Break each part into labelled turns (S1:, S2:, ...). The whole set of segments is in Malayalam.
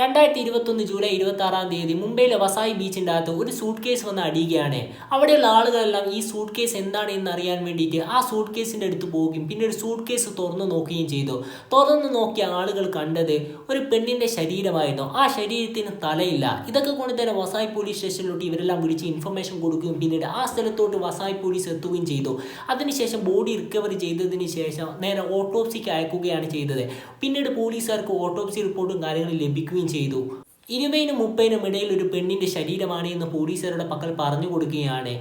S1: രണ്ടായിരത്തി ഇരുപത്തൊന്ന് ജൂലൈ ഇരുപത്തി ആറാം തീയതി മുംബൈയിലെ വസായി ബീച്ചിന്റെ അകത്ത് ഒരു സൂട്ട് കേസ് വന്ന് അടിയുകയാണ്. അവിടെയുള്ള ആളുകളെല്ലാം ഈ സൂട്ട് കേസ് എന്താണ് എന്ന് അറിയാൻ വേണ്ടിയിട്ട് ആ സൂട്ട് കേസിന്റെ അടുത്ത് പോകുകയും പിന്നെ ഒരു സൂട്ട് കേസ് തുറന്നു നോക്കുകയും ചെയ്തു. തുറന്നു നോക്കിയ ആളുകൾ കണ്ടത് ഒരു പെണ്ണിന്റെ ശരീരമായിരുന്നു. ആ ശരീരത്തിന് തലയില്ല. ഇതൊക്കെ കൊണ്ട് തന്നെ വസായി പോലീസ് സ്റ്റേഷനിലോട്ട് ഇവരെല്ലാം വിളിച്ച് ഇൻഫർമേഷൻ കൊടുക്കുകയും പിന്നീട് ആ സ്ഥലത്തോട്ട് വസായി പോലീസ് എത്തുകയും ചെയ്തു. അതിനുശേഷം ബോഡി റിക്കവറി ചെയ്തതിന് ശേഷം നേരെ ഓട്ടോപ്സിക്ക് അയക്കുകയാണ് ചെയ്തത്. പിന്നീട് പോലീസുകാർക്ക് ഓട്ടോപ്സി റിപ്പോർട്ടും കാര്യങ്ങളും ലഭിക്കുകയും ചെയ്തു. ഇരുപതിനും മുപ്പതിനും ഇടയിൽ ഒരു പെണ്ണിന്റെ ശരീരമാണ് എന്ന് പോലീസുകാരുടെ പക്കൽ പറഞ്ഞു കൊടുക്കുകയാണ്.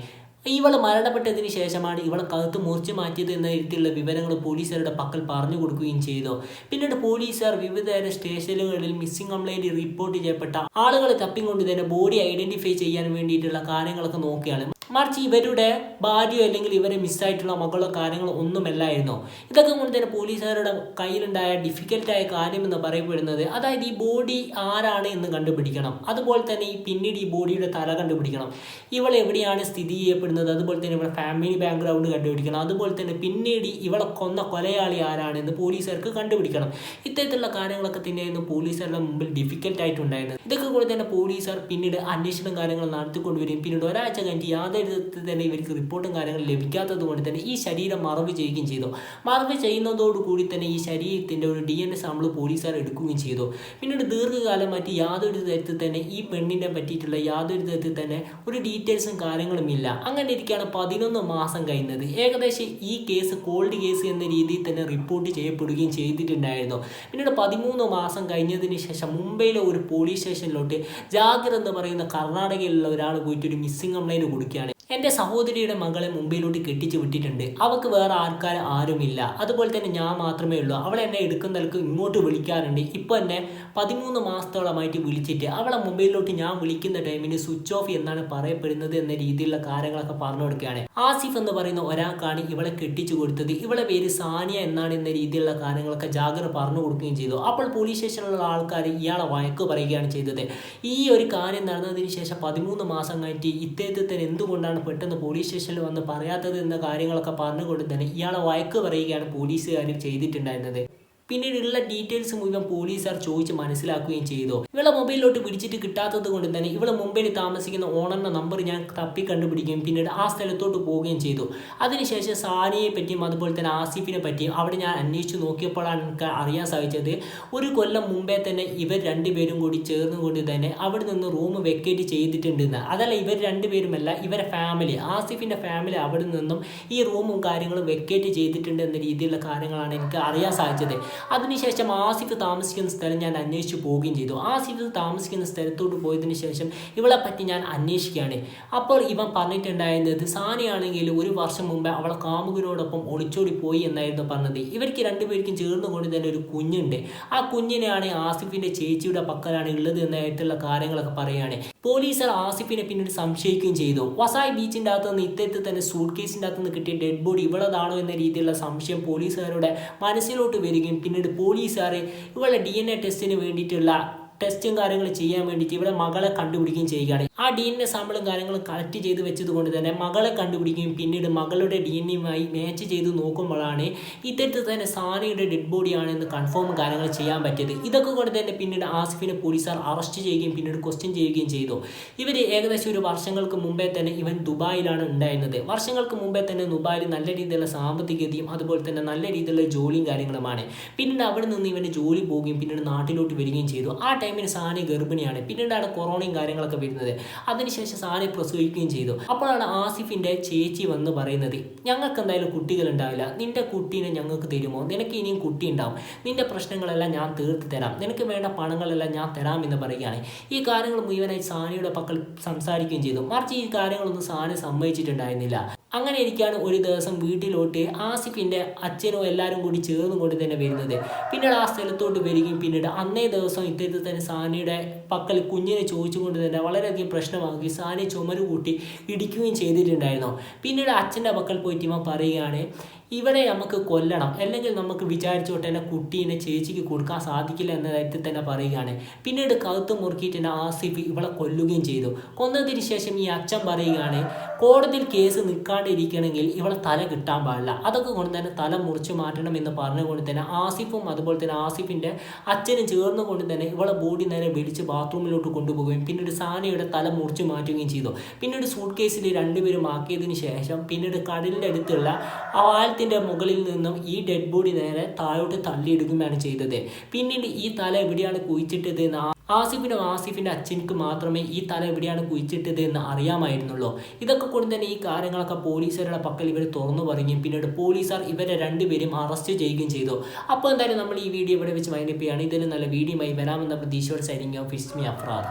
S1: ഇവൾ മരണപ്പെട്ടതിന് ശേഷമാണ് ഇവളെ കഴുത്ത് മുറിച്ചു മാറ്റിയത് എന്ന രീതിയിലുള്ള വിവരങ്ങൾ പോലീസുകാരുടെ പക്കൽ പറഞ്ഞു കൊടുക്കുകയും ചെയ്തു. പിന്നീട് പോലീസുകാർ വിവിധ സ്റ്റേഷനുകളിൽ മിസ്സിംഗ് കംപ്ലൈന്റ് റിപ്പോർട്ട് ചെയ്യപ്പെട്ട ആളുകളെ തപ്പിക്കൊണ്ട് തന്നെ ബോഡി ഐഡന്റിഫൈ ചെയ്യാൻ വേണ്ടിയിട്ടുള്ള കാര്യങ്ങളൊക്കെ നോക്കുകയാണ് മറിച്ച് ഇവരുടെ ഭാര്യയോ അല്ലെങ്കിൽ ഇവരെ മിസ്സായിട്ടുള്ള മകളോ കാര്യങ്ങളോ ഒന്നുമല്ലായിരുന്നു. ഇതൊക്കെ കൊണ്ട് തന്നെ പോലീസുകാരുടെ കയ്യിലുണ്ടായ ഡിഫിക്കൽട്ടായ കാര്യം എന്ന് പറയപ്പെടുന്നത് അതായത് ഈ ബോഡി ആരാണ് എന്ന് കണ്ടുപിടിക്കണം. അതുപോലെ തന്നെ ഈ പിന്നീട് ഈ ബോഡിയുടെ തല കണ്ടുപിടിക്കണം. ഇവൾ എവിടെയാണ് സ്ഥിതി ചെയ്യപ്പെടുന്നത്? അതുപോലെ തന്നെ ഇവളുടെ ഫാമിലി ബാക്ക്ഗ്രൗണ്ട് കണ്ടുപിടിക്കണം. അതുപോലെ തന്നെ പിന്നീട് ഇവളെ കൊന്ന കൊലയാളി ആരാണെന്ന് പോലീസുകാർക്ക് കണ്ടുപിടിക്കണം. ഇത്തരത്തിലുള്ള കാര്യങ്ങളൊക്കെ തന്നെയായിരുന്നു പോലീസുകാരുടെ മുമ്പിൽ ഡിഫിക്കൽട്ടായിട്ടുണ്ടായിരുന്നത് ഇതൊക്കെ കൂടെ തന്നെ പോലീസുകാർ പിന്നീട് അന്വേഷണം കാര്യങ്ങൾ നടത്തിക്കൊണ്ടുവരും പിന്നീട് ഒരാഴ്ച കഴിഞ്ഞ് യാതൊരു വിധത്തിൽ തന്നെ ഇവർക്ക് റിപ്പോർട്ടും കാര്യങ്ങളും ലഭിക്കാത്തത് കൊണ്ട് തന്നെ ഈ ശരീരം മറവ് ചെയ്യുകയും ചെയ്തു. മറവ് ചെയ്യുന്നതോടുകൂടി തന്നെ ഈ ശരീരത്തിന്റെ ഒരു ഡി എൻ എ സാമ്പിൾ പോലീസുകാർ എടുക്കുകയും ചെയ്തു. പിന്നീട് ദീർഘകാലം മറ്റ് യാതൊരു തരത്തിൽ തന്നെ ഈ പെണ്ണിനെ പറ്റിയിട്ടുള്ള യാതൊരു തരത്തിൽ തന്നെ ഒരു ഡീറ്റെയിൽസും കാര്യങ്ങളും ഇല്ല. അങ്ങനെ ഇരിക്കുകയാണ് പതിനൊന്ന് മാസം കഴിഞ്ഞത്. ഏകദേശം ഈ കേസ് കോൾഡ് കേസ് എന്ന രീതിയിൽ തന്നെ റിപ്പോർട്ട് ചെയ്യപ്പെടുകയും ചെയ്തിട്ടുണ്ടായിരുന്നു. പിന്നീട് പതിമൂന്ന് മാസം കഴിഞ്ഞതിന് ശേഷം മുംബൈയിലെ ഒരു പോലീസ് സ്റ്റേഷനിലോട്ട് ജാഗിർ എന്ന് പറയുന്ന കർണാടകയിലുള്ള ഒരാൾ പോയിട്ട് ഒരു മിസ്സിംഗ് കംപ്ലൈന്റ് കൊടുക്കുകയാണ് എന്റെ സഹോദരിയുടെ മകളെ മുംബൈയിലോട്ട് കെട്ടിച്ച് വിട്ടിട്ടുണ്ട്. അവൾക്ക് വേറെ ആൾക്കാർ ആരുമില്ല. അതുപോലെ തന്നെ ഞാൻ മാത്രമേ ഉള്ളൂ. അവളെ എന്നെ എടുക്കുന്നവർക്ക് ഇങ്ങോട്ട് വിളിക്കാറുണ്ട്. ഇപ്പോൾ എന്നെ പതിമൂന്ന് മാസത്തോളമായിട്ട് വിളിച്ചിട്ട് അവളെ മൊബൈലിലോട്ട് ഞാൻ വിളിക്കുന്ന ടൈമിന് സ്വിച്ച് ഓഫ് എന്നാണ് പറയപ്പെടുന്നത് എന്ന രീതിയിലുള്ള കാര്യങ്ങളൊക്കെ പറഞ്ഞു കൊടുക്കുകയാണ്. ആസിഫ് എന്ന് പറയുന്ന ഒരാൾക്കാണ് ഇവളെ കെട്ടിച്ചു കൊടുത്തത്. ഇവളെ പേര് സാനിയ എന്നാണ് എന്ന രീതിയിലുള്ള കാര്യങ്ങളൊക്കെ ജാഗ്രത പറഞ്ഞു കൊടുക്കുകയും ചെയ്തു. അപ്പോൾ പോലീസ് സ്റ്റേഷനിലുള്ള ആൾക്കാർ ഇയാളെ വഴക്ക് പറയുകയാണ് ചെയ്തത്. ഈ ഒരു കാര്യം നടന്നതിന് ശേഷം പതിമൂന്ന് മാസം കഴിഞ്ഞിട്ട് ഇദ്ദേഹത്തിന് തന്നെ എന്തുകൊണ്ടാണ് പെട്ടെന്ന് പോലീസ് സ്റ്റേഷനിൽ വന്ന് പറയാത്തത് എന്ന കാര്യങ്ങളൊക്കെ പറഞ്ഞുകൊണ്ട് തന്നെ ഇയാളെ വഴക്ക് പറയുകയാണ് പോലീസുകാർ ചെയ്തിട്ടുണ്ടായിരുന്നത്. പിന്നീട് ഉള്ള ഡീറ്റെയിൽസ് മുഴുവൻ പോലീസുകാർ ചോദിച്ച് മനസ്സിലാക്കുകയും ചെയ്തു. ഇവളെ മൊബൈലിലോട്ട് പിടിച്ചിട്ട് കിട്ടാത്തത് കൊണ്ട് തന്നെ ഇവളെ മുംബൈയിൽ താമസിക്കുന്ന ഓണറിന്റെ നമ്പർ ഞാൻ തപ്പി കണ്ടുപിടിക്കുകയും പിന്നീട് ആ സ്ഥലത്തോട്ട് പോവുകയും ചെയ്തു. അതിനുശേഷം സാനിയെ പറ്റിയും അതുപോലെ തന്നെ ആസിഫിനെ പറ്റിയും അവിടെ ഞാൻ അന്വേഷിച്ച് നോക്കിയപ്പോഴാണ് എനിക്ക് അറിയാൻ സാധിച്ചത് ഒരു കൊല്ലം മുമ്പേ തന്നെ ഇവർ രണ്ടുപേരും കൂടി ചേർന്നുകൊണ്ട് തന്നെ അവിടെ നിന്ന് റൂം വെക്കേറ്റ് ചെയ്തിട്ടുണ്ടെന്ന്. അതല്ല ഇവർ രണ്ടുപേരുമല്ല ഇവരെ ഫാമിലി ആസിഫിന്റെ ഫാമിലി അവിടെ നിന്നും ഈ റൂമും കാര്യങ്ങളും വെക്കേറ്റ് ചെയ്തിട്ടുണ്ട് എന്ന രീതിയിലുള്ള കാര്യങ്ങളാണ് എനിക്ക് അറിയാൻ സാധിച്ചത്. അതിനുശേഷം ആസിഫ് താമസിക്കുന്ന സ്ഥലം ഞാൻ അന്വേഷിച്ച് പോവുകയും ചെയ്തു. ആസിഫ് താമസിക്കുന്ന സ്ഥലത്തോട്ട് പോയതിനു ശേഷം ഇവളെ പറ്റി ഞാൻ അന്വേഷിക്കുകയാണ്. അപ്പോൾ ഇവൻ പറഞ്ഞിട്ടുണ്ടായിരുന്നത് സാനിയാണെങ്കിൽ ഒരു വർഷം മുമ്പ് അവളെ കാമുകനോടൊപ്പം ഒളിച്ചോടി പോയി എന്നായിരുന്നു പറഞ്ഞത്. ഇവർക്ക് രണ്ടുപേർക്കും ചേർന്നുകൊണ്ട് തന്നെ ഒരു കുഞ്ഞുണ്ട്. ആ കുഞ്ഞിനെയാണ് ആസിഫിന്റെ ചേച്ചിയുടെ പക്കലാണ് ഉള്ളത് എന്നായിട്ടുള്ള കാര്യങ്ങളൊക്കെ പറയുകയാണ്. പോലീസർ ആസിഫിനെ പിന്നീട് സംശയിക്കുകയും ചെയ്തു. വസായ് ബീച്ചിന്റെ അകത്ത് നിന്ന് ഇത്തരത്തിൽ തന്നെ സൂട്ട് കേസിന്റെ അകത്ത് നിന്ന് കിട്ടിയ ഡെഡ് ബോഡി ഇവളതാണോ എന്ന രീതിയിലുള്ള സംശയം പോലീസുകാരുടെ മനസ്സിലോട്ട് വരികയും പിന്നീട് പോലീസുകാർ ഇവളുടെ ഡി എൻ എ ടെസ്റ്റിന് വേണ്ടിയിട്ടുള്ള ടെസ്റ്റും കാര്യങ്ങളും ചെയ്യാൻ വേണ്ടിയിട്ട് ഇവിടെ മകളെ കണ്ടുപിടിക്കുകയും ചെയ്യുകയാണ്. ആ ഡി എൻ എ സാമ്പിളും കാര്യങ്ങളും കളക്ട് ചെയ്ത് വെച്ചത് കൊണ്ട് തന്നെ മകളെ കണ്ടുപിടിക്കുകയും പിന്നീട് മകളുടെ ഡി എൻ എയുമായി മാച്ച് ചെയ്ത് നോക്കുമ്പോഴാണ് ഇത്തരത്തിൽ തന്നെ സാനിയുടെ ഡെഡ് ബോഡിയാണെന്ന് കൺഫേം കാര്യങ്ങൾ ചെയ്യാൻ പറ്റിയത്. ഇതൊക്കെ കൊണ്ട് തന്നെ പിന്നീട് ആസിഫിനെ പോലീസുകാർ അറസ്റ്റ് ചെയ്യുകയും പിന്നീട് ക്വസ്റ്റ്യൻ ചെയ്യുകയും ചെയ്തു. ഇവർ ഏകദേശം ഒരു വർഷങ്ങൾക്ക് മുമ്പേ തന്നെ ഇവൻ ദുബായിലാണ് ഉണ്ടായിരുന്നത്. വർഷങ്ങൾക്ക് മുമ്പേ തന്നെ ദുബായിൽ നല്ല രീതിയിലുള്ള സാമ്പത്തികതയും അതുപോലെ തന്നെ നല്ല രീതിയിലുള്ള ജോലിയും കാര്യങ്ങളുമാണ്. പിന്നീട് അവിടെ നിന്ന് ഇവന്റെ ജോലി പോവുകയും പിന്നീട് നാട്ടിലോട്ട് വരികയും ചെയ്തു. ആ ടൈമിന് സാനി ഗർഭിണിയാണ്. പിന്നീടാണ് കൊറോണയും കാര്യങ്ങളൊക്കെ വരുന്നത്. അതിനുശേഷം സാനി പ്രസവിക്കുകയും ചെയ്തു. അപ്പോഴാണ് ആസിഫിന്റെ ചേച്ചി വന്ന് പറയുന്നത് ഞങ്ങൾക്ക് എന്തായാലും കുട്ടികൾ ഉണ്ടാവില്ല നിന്റെ കുട്ടീനെ ഞങ്ങൾക്ക് തരുമോ? നിനക്ക് ഇനിയും കുട്ടി ഉണ്ടാവും നിന്റെ പ്രശ്നങ്ങളെല്ലാം ഞാൻ തീർത്ത് തരാം. നിനക്ക് വേണ്ട പണങ്ങളെല്ലാം ഞാൻ തരാം എന്ന് പറയുകയാണ്. ഈ കാര്യങ്ങൾ മുഴുവനായി സാനിയുടെ പക്കൽ സംസാരിക്കുകയും ചെയ്തു. മറിച്ച് ഈ കാര്യങ്ങളൊന്നും സാനി സമ്മതിച്ചിട്ടുണ്ടായിരുന്നില്ല. അങ്ങനെ ഇരിക്കാണ് ഒരു ദിവസം വീട്ടിലോട്ട് ആസിഫിന്റെ അച്ഛനോ എല്ലാവരും കൂടി ചേർന്നുകൊണ്ട് തന്നെ വരുന്നത്. പിന്നീട് ആ സ്ഥലത്തോട്ട് വരികയും പിന്നീട് അന്നേ ദിവസം ഇത്തരത്തിൽ തന്നെ സാനിയുടെ പക്കൽ കുഞ്ഞിനെ ചോദിച്ചുകൊണ്ട് തന്നെ വളരെയധികം പ്രശ്നമാക്കി സാനി ചുമര് കൂട്ടി ഇടിക്കുകയും ചെയ്തിട്ടുണ്ടായിരുന്നു. പിന്നീട് അച്ഛന്റെ പക്കൽ പോയിട്ട് ഇവ പറയുകയാണ് ഇവനെ നമുക്ക് കൊല്ലണം. അല്ലെങ്കിൽ നമുക്ക് വിചാരിച്ചോട്ട് തന്നെ കുട്ടീനെ ചേച്ചിക്ക് കൊടുക്കാൻ സാധിക്കില്ല എന്ന തരത്തിൽ തന്നെ പറയുകയാണ്. പിന്നീട് കഴുത്ത് മുറുക്കിയിട്ട് തന്നെ ആസിഫ് ഇവളെ കൊല്ലുകയും ചെയ്തു. കൊന്നതിന് ശേഷം ഈ അച്ഛൻ പറയുകയാണ് കോടതിയിൽ കേസ് നിൽക്കാണ്ടിരിക്കണമെങ്കിൽ ഇവളെ തല കിട്ടാൻ പാടില്ല. അതൊക്കെ കൊണ്ട് തന്നെ തല മുറിച്ച് മാറ്റണം എന്ന് പറഞ്ഞുകൊണ്ട് തന്നെ ആസിഫും അതുപോലെ തന്നെ ആസിഫിന്റെ അച്ഛനും ചേർന്നുകൊണ്ട് തന്നെ ഇവളെ ബോഡി നേരെ വിളിച്ച് ബാത്റൂമിലോട്ട് കൊണ്ടുപോവുകയും പിന്നീട് സാനയുടെ തല മുറിച്ച് മാറ്റുകയും ചെയ്തു. പിന്നീട് സൂട്ട് കേസിൽ രണ്ടുപേരും ആക്കിയതിന് ശേഷം പിന്നീട് കടലിന്റെ അടുത്തുള്ള ആഴത്തിന്റെ മുകളിൽ നിന്നും ഈ ഡെഡ് ബോഡി നേരെ താഴോട്ട് തള്ളിയിടുകയാണ് ചെയ്തത്. പിന്നീട് ഈ തല എവിടെയാണ് കുഴിച്ചിട്ടത് എന്ന് ആസിഫിനും ആസിഫിന്റെ അച്ഛനിക്ക് മാത്രമേ ഈ തല എവിടെയാണ് കുഴിച്ചിട്ടത് എന്ന് അറിയാമായിരുന്നുള്ളൂ. ഇതൊക്കെ കൊണ്ട് തന്നെ ഈ കാര്യങ്ങളൊക്കെ പോലീസുകാരുടെ പക്കൽ ഇവർ തുറന്നു പറയുകയും പിന്നീട് പോലീസുകാർ ഇവരെ രണ്ടുപേരും അറസ്റ്റ് ചെയ്യുകയും ചെയ്തു. അപ്പോൾ എന്തായാലും നമ്മൾ ഈ വീഡിയോ ഇവിടെ വെച്ച് വൈൻഡപ്പ് ഇതിൽ നല്ല വീഡിയോയുമായി വരാമെന്ന പ്രതീക്ഷയോട് സൈനിങ് ഓഫ് ഇസ്മി അഫ്രാദ്.